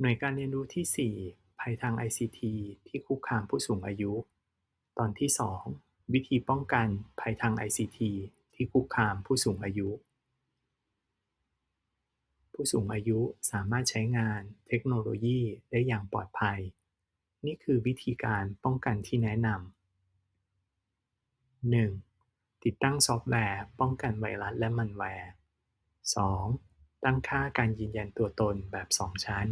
หน่วยการเรียนรู้ที่ 4 ภัยทาง ICT ที่คุกคามผู้สูงอายุ ตอนที่ 2 วิธีป้องกันภัยทาง ICT ที่คุกคามผู้สูงอายุ ผู้สูงอายุสามารถใช้งานเทคโนโลยีได้อย่างปลอดภัย นี่คือวิธีการป้องกันที่แนะนำ 1. ติดตั้งซอฟต์แวร์ ป้องกันไวรัสและมันแวร์ 2. ตั้งค่าการยืนยันตัวตนแบบ 2 ชั้น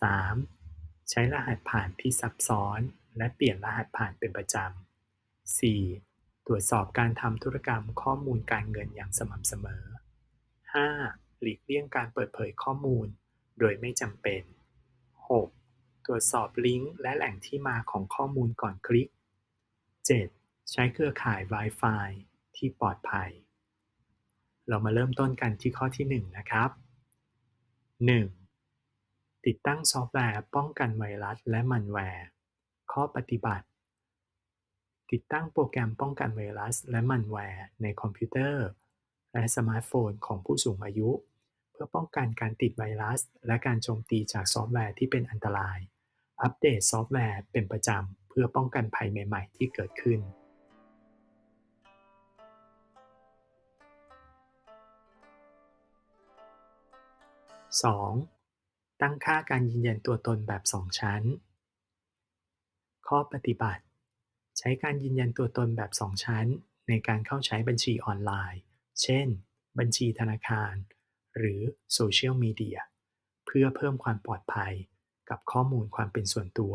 3. ใช้รหัสผ่านที่ซับซ้อน และเปลี่ยนรหัสผ่านเป็นประจำ 4. ตรวจสอบการทำธุรกรรมข้อมูลการเงินอย่างสม่ำเสมอ 5. หลีกเลี่ยงการเปิดเผยข้อมูล โดยไม่จำเป็น 6. ตรวจสอบลิงก์และแหล่งที่มาของข้อมูลก่อนคลิก 7. ใช้เครือข่าย Wi-Fi ที่ปลอดภัย เรามาเริ่มต้นกันที่ข้อที่ 1 นะครับ 1. ติดตั้งซอฟต์แวร์ป้องกันไวรัสและมันแวร์ ข้อปฏิบัติ ติดตั้งโปรแกรมป้องกันไวรัสและมันแวร์ในคอมพิวเตอร์ และสมาร์ทโฟนของผู้สูงอายุ เพื่อป้องกันการติดไวรัส และการโจมตีจากซอฟต์แวร์ที่เป็นอันตราย อัปเดตซอฟต์แวร์เป็นประจำเพื่อป้องกันภัยใหม่ ๆ ที่เกิดขึ้น 2. ตั้งค่าการยืนยันตัวตนแบบ 2 ชั้น ข้อปฏิบัติ ใช้การยืนยันตัวตนแบบ 2 ชั้น ในการเข้าใช้บัญชีออนไลน์ เช่น บัญชีธนาคาร หรือโซเชียลมีเดีย เพื่อเพิ่มความปลอดภัยกับข้อมูลความเป็นส่วนตัว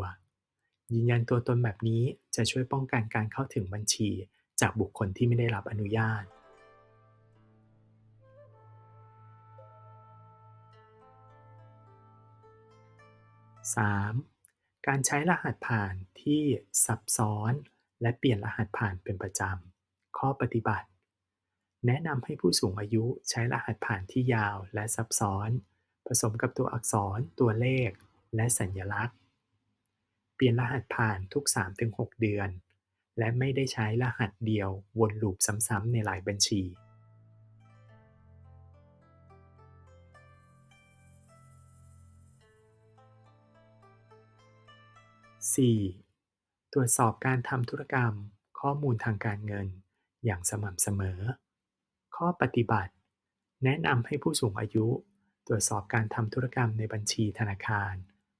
ยืนยันตัวตนแบบนี้จะช่วยป้องกันการเข้าถึงบัญชีจากบุคคลที่ไม่ได้รับอนุญาต 3. การใช้รหัสผ่านที่ซับซ้อน และเปลี่ยนรหัสผ่านเป็นประจำ ข้อปฏิบัติ แนะนำให้ผู้สูงอายุใช้รหัสผ่านที่ยาวและซับซ้อน ผสมกับตัวอักษร ตัวเลข และสัญลักษณ์ เปลี่ยนรหัสผ่านทุก 3-6 เดือน และไม่ได้ใช้รหัสเดียววนลูปซ้ำๆในหลายบัญชี 4. ตรวจสอบการทำธุรกรรม ข้อมูลทางการเงิน อย่างสม่ำเสมอ ข้อปฏิบัติ แนะนำให้ผู้สูงอายุ ตรวจสอบการทำธุรกรรมในบัญชีธนาคาร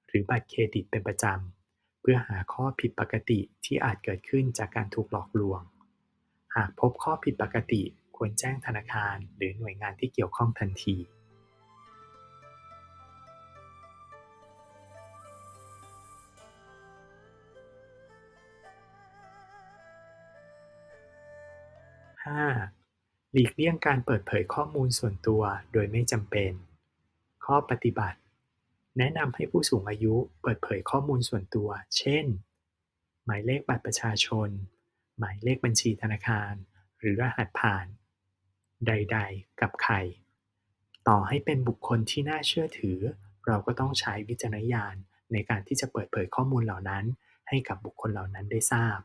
หรือบัตรเครดิตเป็นประจำ เพื่อหาข้อผิดปกติที่อาจเกิดขึ้นจากการถูกหลอกลวง หากพบข้อผิดปกติควรแจ้งธนาคาร หรือหน่วยงานที่เกี่ยวข้องทันที 5. หลีกเลี่ยงการเปิดเผยข้อมูลส่วนตัวโดยไม่จำเป็น ข้อปฏิบัติ แนะนำให้ผู้สูงอายุเปิดเผยข้อมูลส่วนตัว เช่น หมายเลขบัตรประชาชน หมายเลขบัญชีธนาคาร หรือรหัสผ่าน ใด ๆ กับใคร ต่อให้เป็นบุคคลที่น่าเชื่อถือ เราก็ต้องใช้วิจารณญาณในการที่จะเปิดเผยข้อมูลเหล่านั้น ให้กับบุคคลเหล่านั้นได้ทราบ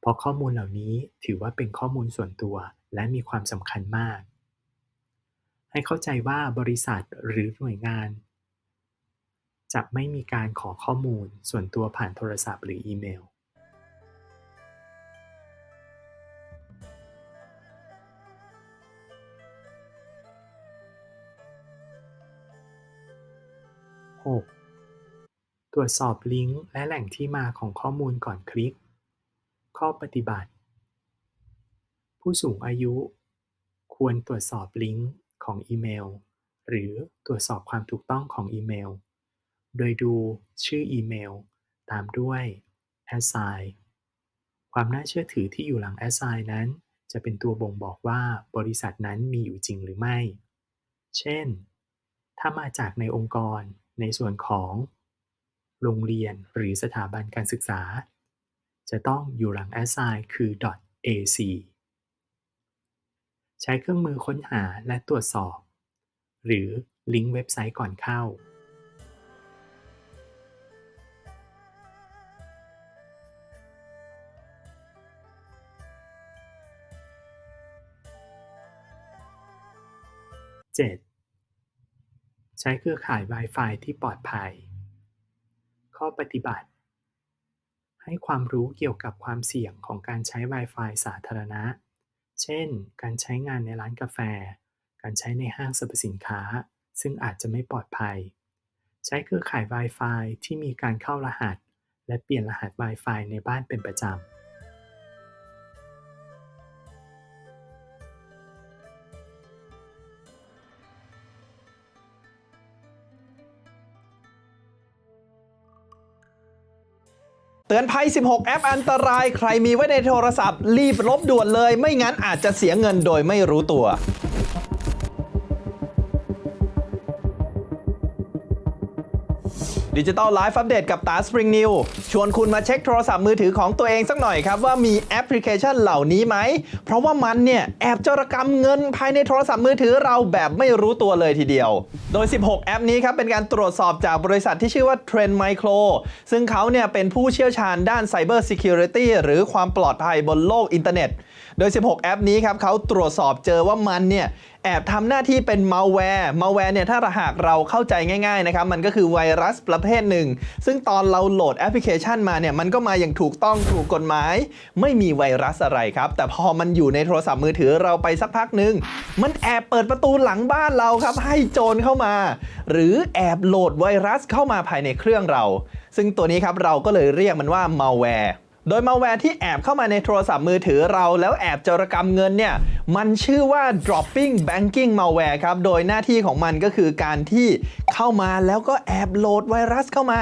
เพราะข้อมูลเหล่านี้ถือว่าเป็นข้อมูลส่วนตัว และมีความสำคัญมาก ให้เข้าใจว่าบริษัทหรือหน่วยงาน จะไม่มีการขอข้อมูลส่วนตัวผ่านโทรศัพท์หรืออีเมล 6. ตรวจสอบลิงก์และแหล่งที่มาของข้อมูลก่อนคลิก ข้อปฏิบัติ ผู้สูงอายุ ควรตรวจสอบลิงก์ของอีเมล หรือตรวจสอบความถูกต้องของอีเมล โดยดูชื่ออีเมล ตามด้วย assign ความน่าเชื่อถือที่อยู่หลัง assign นั้น จะเป็นตัวบ่งบอกว่าบริษัทนั้นมีอยู่จริงหรือไม่ เช่น ถ้ามาจากในองค์กรในส่วนของ โรงเรียนหรือสถาบันการศึกษา จะต้องอยู่หลัง assign คือ .ac ใช้เครื่องมือค้นหาและตรวจสอบ หรือลิงก์เว็บไซต์ก่อนเข้า 7. ใช้เครือข่าย Wi-Fi ที่ปลอดภัย ข้อปฏิบัติ ให้ความรู้เกี่ยวกับความเสี่ยงของการใช้ Wi-Fi สาธารณะ เช่น การใช้งานในร้านกาแฟ การใช้ในห้างสรรพสินค้า ซึ่งอาจจะไม่ปลอดภัย ใช้เครือข่าย Wi-Fi ที่มีการเข้ารหัส และเปลี่ยนรหัส Wi-Fi ในบ้านเป็นประจำ เตือนภัย 16 แอปอันตราย ใครมีไว้ในโทรศัพท์ รีบลบด่วนเลย ไม่งั้นอาจจะเสียเงินโดยไม่รู้ตัว ดิจิตอลไลฟ์อัปเดตกับตา Spring New ชวนคุณมาเช็คโทรศัพท์มือถือของตัวเองสักหน่อยครับ ว่ามีแอปพลิเคชันเหล่านี้ไหม เพราะว่ามันเนี่ยแอบจรกรรมเงินภายในโทรศัพท์มือถือเราแบบไม่รู้ตัวเลยทีเดียว โดย 16 แอปนี้ครับเป็นการตรวจสอบจากบริษัทที่ชื่อว่า Trend Micro ซึ่งเขาเนี่ยเป็นผู้เชี่ยวชาญด้าน Cyber Security หรือความปลอดภัยบนโลกอินเทอร์เน็ต โดย 16 แอปนี้ครับเขาตรวจสอบเจอว่ามันเนี่ยแอบทำหน้าที่เป็น malware malware เนี่ยถ้าหากเราเข้าใจง่ายๆนะครับมันก็คือไวรัสประเภทหนึ่ง ซึ่งตอนเราโหลดแอปพลิเคชันมาเนี่ยมันก็มาอย่างถูกต้องถูกกฎหมาย ไม่มีไวรัสอะไรครับ แต่พอมันอยู่ในโทรศัพท์มือถือเราไปสักพักหนึ่งมันแอบเปิดประตูหลังบ้านเราครับ ให้โจรเข้ามา หรือแอบโหลดไวรัสเข้ามาภายในเครื่องเรา ซึ่งตัวนี้ครับเราก็เลยเรียกมันว่า malware โดยมาแวร์ที่แอบเข้ามาในโทรศัพท์มือถือเราแล้วแอบจรกรรมเงินเนี่ย มันชื่อว่า dropping banking malware ครับ โดยหน้าที่ของมันก็คือการที่เข้ามาแล้วก็แอบโหลดไวรัสเข้ามา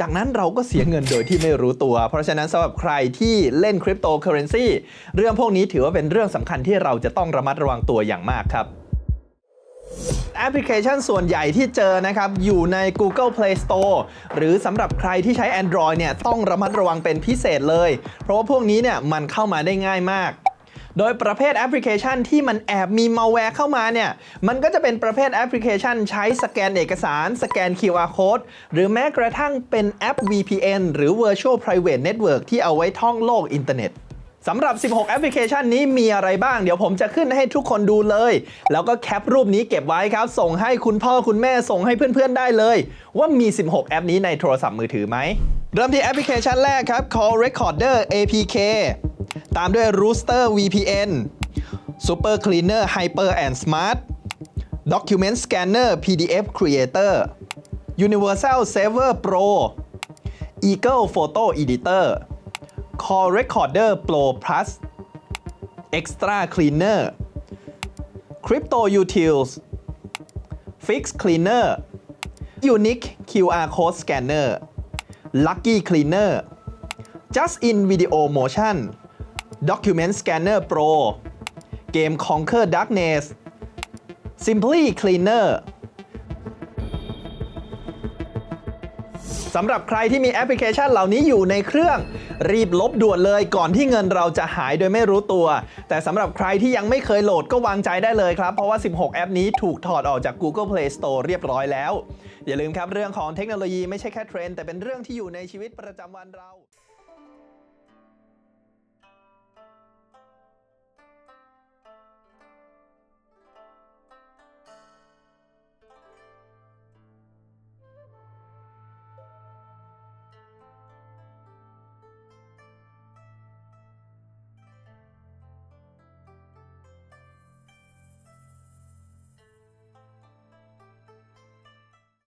จากนั้นเราก็เสียเงินโดยที่ไม่รู้ตัว เพราะฉะนั้นสำหรับใครที่เล่นคริปโตเคอเรนซีเรื่องพวกนี้ถือว่าเป็นเรื่องสำคัญที่เราจะต้องระมัดระวังตัวอย่างมากครับ แอปพลิเคชันส่วนใหญ่ที่เจอนะครับ อยู่ใน Google Play Store หรือสำหรับใครที่ใช้ Android เนี่ยต้องระมัดระวังเป็นพิเศษเลย เพราะว่าพวกนี้เนี่ยมันเข้ามาได้ง่ายมาก โดยประเภทแอปพลิเคชันที่มันแอบมี malware เข้ามาเนี่ยมันก็จะเป็นประเภทแอปพลิเคชันใช้สแกนเอกสาร สแกน QR code หรือแม้กระทั่งเป็นแอป VPN หรือ Virtual Private Network ที่เอาไว้ท่องโลกอินเทอร์เน็ต สำหรับ 16 แอปพลิเคชันนี้มีอะไรบ้าง เดี๋ยวผมจะขึ้นให้ทุกคนดูเลย แล้วก็แคปรูปนี้เก็บไว้ครับ ส่งให้คุณพ่อคุณแม่ส่งให้เพื่อนๆได้เลย ว่ามี 16 แอปนี้ในโทรศัพท์มือถือไหม เริ่มที่แอปพลิเคชันแรกครับ Call Recorder APK ตามด้วย Rooster VPN Super Cleaner Hyper and Smart Document Scanner PDF Creator Universal Saver Pro Eagle Photo Editor Call Recorder Pro Plus Extra Cleaner Crypto Utils Fix Cleaner Unique QR Code Scanner Lucky Cleaner Just in Video Motion Document Scanner Pro Game Conquer Darkness Simply Cleaner สำหรับใครที่มีแอปพลิเคชันเหล่านี้อยู่ในเครื่อง รีบลบด่วนเลยก่อนที่เงินเราจะหายโดยไม่รู้ตัว แต่สำหรับใครที่ยังไม่เคยโหลดก็วางใจได้เลยครับ เพราะว่า 16 แอปนี้ถูกถอดออกจาก Google Play Store เรียบร้อยแล้ว อย่าลืมครับเรื่องของเทคโนโลยีไม่ใช่แค่เทรนด์แต่เป็นเรื่องที่อยู่ในชีวิตประจำวันเรา